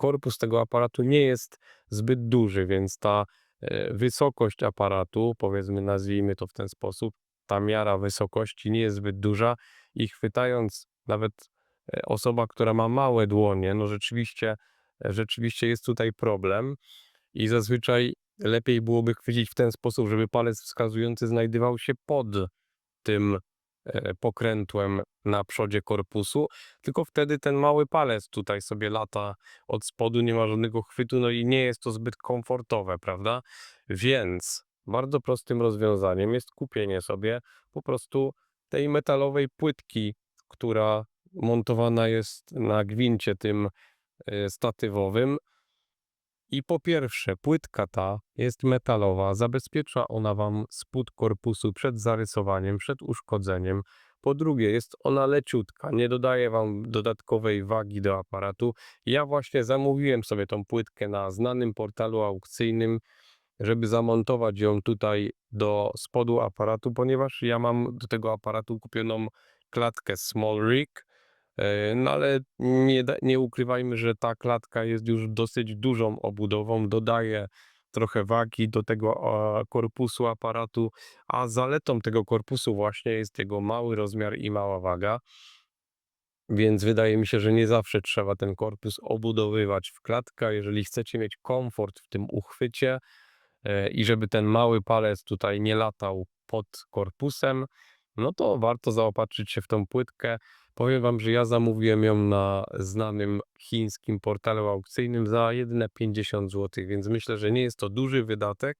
korpus tego aparatu nie jest zbyt duży, więc ta e, wysokość aparatu, powiedzmy, nazwijmy to w ten sposób, ta miara wysokości nie jest zbyt duża i chwytając nawet e, osoba, która ma małe dłonie, no rzeczywiście, e, rzeczywiście jest tutaj problem i zazwyczaj lepiej byłoby chwycić w ten sposób, żeby palec wskazujący znajdował się pod tym pokrętłem na przodzie korpusu, tylko wtedy ten mały palec tutaj sobie lata od spodu, nie ma żadnego chwytu, no i nie jest to zbyt komfortowe, prawda? Więc bardzo prostym rozwiązaniem jest kupienie sobie po prostu tej metalowej płytki, która montowana jest na gwincie tym e, statywowym. I po pierwsze, płytka ta jest metalowa, zabezpiecza ona Wam spód korpusu przed zarysowaniem, przed uszkodzeniem. Po drugie, jest ona leciutka, nie dodaje Wam dodatkowej wagi do aparatu. Ja właśnie zamówiłem sobie tą płytkę na znanym portalu aukcyjnym, żeby zamontować ją tutaj do spodu aparatu, ponieważ ja mam do tego aparatu kupioną klatkę Small Rig, No ale nie, nie ukrywajmy, że ta klatka jest już dosyć dużą obudową, dodaje trochę wagi do tego korpusu aparatu, a zaletą tego korpusu właśnie jest jego mały rozmiar i mała waga. Więc wydaje mi się, że nie zawsze trzeba ten korpus obudowywać w klatkę. Jeżeli chcecie mieć komfort w tym uchwycie e, i żeby ten mały palec tutaj nie latał pod korpusem, no to warto zaopatrzyć się w tą płytkę. Powiem wam, że ja zamówiłem ją na znanym chińskim portalu aukcyjnym za jedyne 50 zł, więc myślę, że nie jest to duży wydatek.